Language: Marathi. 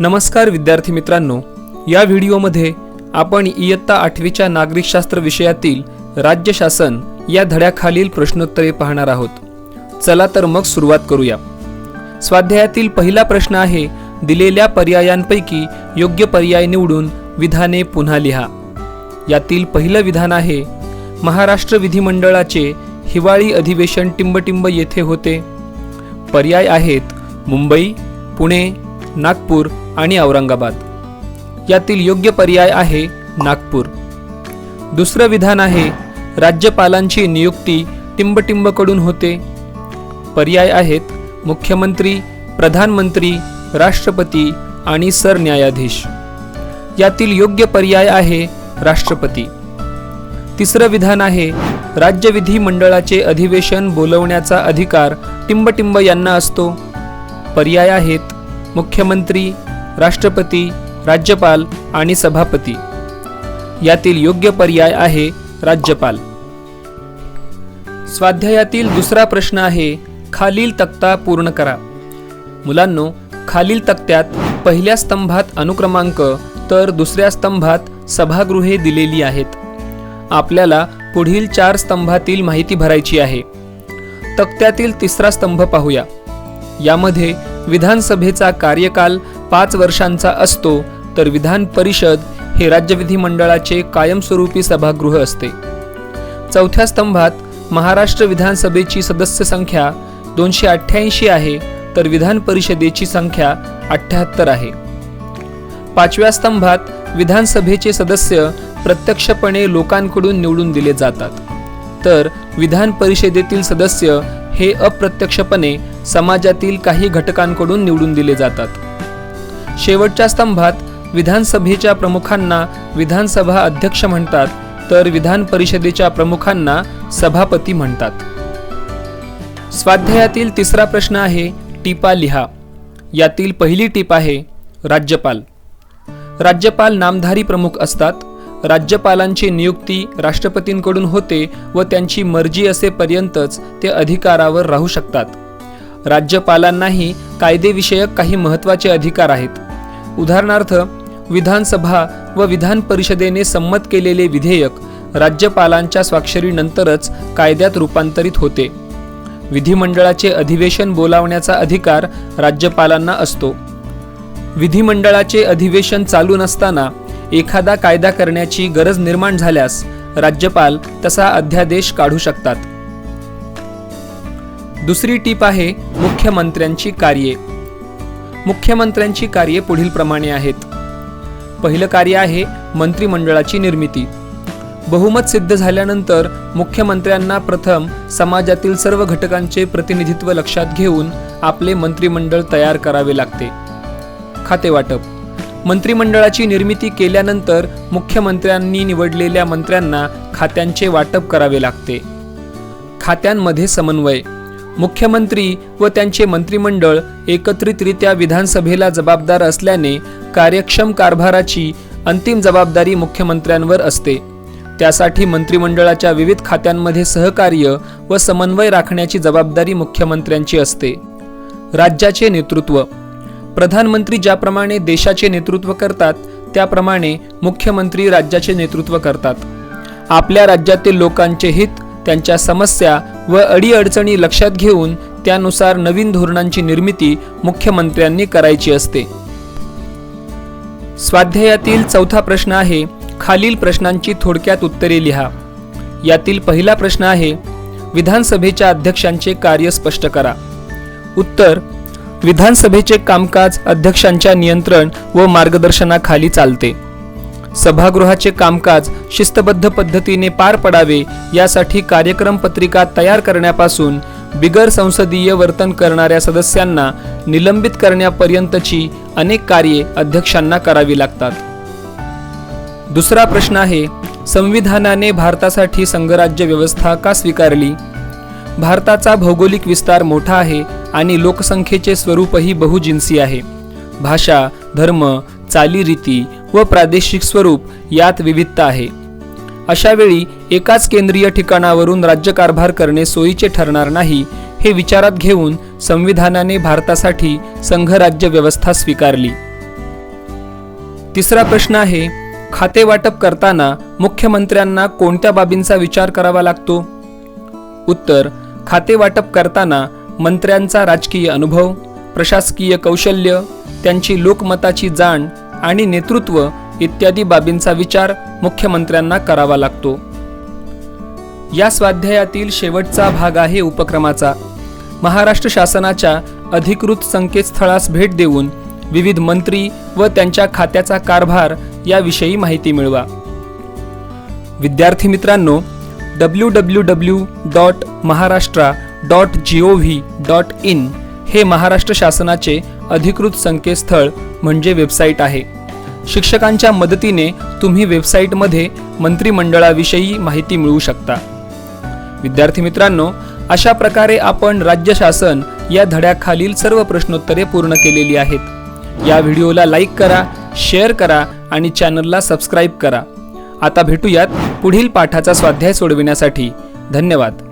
नमस्कार विद्यार्थी मित्रांनो या व्हिडिओमध्ये आपण इयत्ता आठवीच्या नागरिकशास्त्र विषयातील राज्य शासन या धड्याखालील प्रश्नोत्तरे पाहणार आहोत. चला तर मग सुरुवात करूया. स्वाध्यायातील पहिला प्रश्न आहे दिलेल्या पर्यायांपैकी योग्य पर्याय निवडून विधाने पुन्हा लिहा. यातील पहिलं विधान आहे महाराष्ट्र विधिमंडळाचे हिवाळी अधिवेशन टिंबटिंब येथे होते. पर्याय आहेत मुंबई पुणे नागपूर आणि औरंगाबाद. यातील योग्य पर्याय आहे नागपूर. दुसरं विधान आहे राज्यपालांची नियुक्ती टिंबटिंबकडून होते. पर्याय आहेत मुख्यमंत्री प्रधानमंत्री राष्ट्रपती आणि सरन्यायाधीश. यातील योग्य पर्याय आहे राष्ट्रपती. तिसरं विधान आहे राज्य विधिमंडळाचे अधिवेशन बोलवण्याचा अधिकार टिंबटिंब यांना असतो. पर्याय आहेत मुख्यमंत्री राष्ट्रपती राज्यपाल आणि सभापती. यातील योग्य पर्याय आहे राज्यपाल. स्वाध्यायातील दुसरा प्रश्न आहे खालील तक्ता पूर्ण करा. मुलांनो खालील तक्त्यात पहिल्या स्तंभात अनुक्रमांक तर दुसऱ्या स्तंभात सभागृहे दिलेली आहेत. आपल्याला पुढील चार स्तंभातील माहिती भरायची आहे. तक्त्यातील तिसरा स्तंभ पाहूया. यामध्ये विधानसभेचा कार्यकाल पाच वर्षांचा असतो तर विधान परिषद हे राज्य विधिमंडळाचे कायमस्वरूपी सभागृह असते. चौथ्या स्तंभात महाराष्ट्र विधानसभेची सदस्य संख्या दोनशे अठ्ठ्याऐंशी आहे तर विधान परिषदेची संख्या अठ्ठ्याहत्तर आहे. पाचव्या स्तंभात विधानसभेचे सदस्य प्रत्यक्षपणे लोकांकडून निवडून दिले जातात. तर विधान परिषदेतील सदस्य हे अप्रत्यक्षपणे समाजातील काही घटकांकडून निवडून दिले जातात. शेवटच्या स्तंभात विधानसभेच्या प्रमुखांना विधानसभा अध्यक्ष म्हणतात तर विधान परिषदेच्या प्रमुखांना सभापती म्हणतात. स्वाध्यायातील तिसरा प्रश्न आहे टिपा लिहा. यातील पहिली टीप आहे राज्यपाल. राज्यपाल नामधारी प्रमुख असतात. राज्यपालांची नियुक्ती राष्ट्रपतींकडून होते व त्यांची मर्जी असेपर्यंतच ते अधिकारावर राहू शकतात. राज्यपालांनाही कायदेविषयक काही महत्त्वाचे अधिकार आहेत. उदाहरणार्थ विधानसभा व विधान परिषदेने संमत केलेले विधेयक राज्यपालांच्या स्वाक्षरीनंतरच कायद्यात रूपांतरित होते. विधिमंडळाचे अधिवेशन बोलावण्याचा अधिकार राज्यपालांना असतो. विधिमंडळाचे अधिवेशन चालू नसताना एखादा कायदा करण्याची गरज निर्माण झाल्यास राज्यपाल तसा अध्यादेश काढू शकतात. दुसरी टीप आहे मुख्यमंत्र्यांची कार्ये. मुख्यमंत्र्यांची कार्ये पुढील प्रमाणे आहेत. पहिलं कार्य आहे मंत्रिमंडळाची निर्मिती. बहुमत सिद्ध झाल्यानंतर मुख्यमंत्र्यांना प्रथम समाजातील सर्व घटकांचे प्रतिनिधित्व लक्षात घेऊन आपले मंत्रिमंडळ तयार करावे लागते. खाते वाटप. मंत्रिमंडळाची निर्मिती केल्यानंतर मुख्यमंत्र्यांनी निवडलेल्या मंत्र्यांना खात्यांचे वाटप करावे लागते. खात्यांमध्ये समन्वय. मुख्यमंत्री व त्यांचे मंत्रिमंडळ एकत्रितरित्या विधानसभेला जबाबदार असल्याने कार्यक्षम कारभाराची अंतिम जबाबदारी मुख्यमंत्र्यांवर असते. त्यासाठी मंत्रिमंडळाच्या विविध खात्यांमध्ये सहकार्य व समन्वय राखण्याची जबाबदारी मुख्यमंत्र्यांची असते. राज्याचे नेतृत्व. प्रधानमंत्री ज्याप्रमाणे देशाचे नेतृत्व करतात त्याप्रमाणे मुख्यमंत्री राज्याचे नेतृत्व करतात. आपल्या राज्यातील लोकांचे हित त्यांच्या समस्या व अडीअडचणी लक्षात घेऊन त्यानुसार नवीन धोरणांची निर्मिती मुख्यमंत्र्यांनी करायची असते. स्वाध्यायातील चौथा प्रश्न आहे खालील प्रश्नांची थोडक्यात उत्तरे लिहा. यातील पहिला प्रश्न आहे विधानसभेच्या अध्यक्षांचे कार्य स्पष्ट करा. उत्तर विधानसभेचे कामकाज अध्यक्षांच्या नियंत्रण व मार्गदर्शनाखाली चालते. सभागृहाचे कामकाज शिस्तबद्ध पद्धतीने पार पडावे यासाठी कार्यक्रम पत्रिका तयार करण्यापासून बिगर संसदीय वर्तन करणाऱ्या सदस्यांना निलंबित करण्यापर्यंतची अनेक कार्ये अध्यक्षांना करावी लागतात. दुसरा प्रश्न आहे संविधानाने भारतासाठी संघराज्य व्यवस्था का स्वीकारली? भारताचा भौगोलिक विस्तार मोठा आहे आणि लोकसंख्येचे स्वरूपही बहुजिन्सी आहे. भाषा धर्म चालीरीती व प्रादेशिक स्वरूप यात विविधता आहे. अशावेळी एकाच केंद्रीय ठिकाणावरून राज्यकारभार करणे सोयीचे ठरणार नाही हे विचारात घेऊन संविधानाने भारतासाठी संघराज्य व्यवस्था स्वीकारली. तिसरा प्रश्न आहे खाते वाटप करताना मुख्यमंत्र्यांना कोणत्या बाबींचा विचार करावा लागतो? उत्तर खाते वाटप करताना मंत्र्यांचा राजकीय अनुभव प्रशासकीय कौशल्य त्यांची लोकमताची जाण आणि नेतृत्व इत्यादी बाबींचा विचार मुख्यमंत्र्यांना करावा लागतो. या स्वाध्यायातील शेवटचा भाग आहे उपक्रमाचा. महाराष्ट्र शासनाच्या अधिकृत संकेतस्थळास भेट देऊन विविध मंत्री व त्यांच्या खात्याचा कारभार याविषयी माहिती मिळवा. विद्यार्थी मित्रांनो W W W dot Maharashtra dot G O V dot in हे महाराष्ट्र शासनाचे अधिकृत संकेतस्थळ म्हणजे वेबसाईट आहे. शिक्षकांच्या मदतीने तुम्ही वेबसाईटमध्ये मंत्रिमंडळाविषयी माहिती मिळवू शकता. विद्यार्थी मित्रांनो अशा प्रकारे आपण राज्य शासन या धड्याखालील सर्व प्रश्नोत्तरे पूर्ण केलेली आहेत. या व्हिडिओला लाईक करा शेअर करा आणि चॅनलला सबस्क्राईब करा. आता भेटूयात पुढील पाठाचा स्वाध्याय सोडविण्यासाठी. धन्यवाद.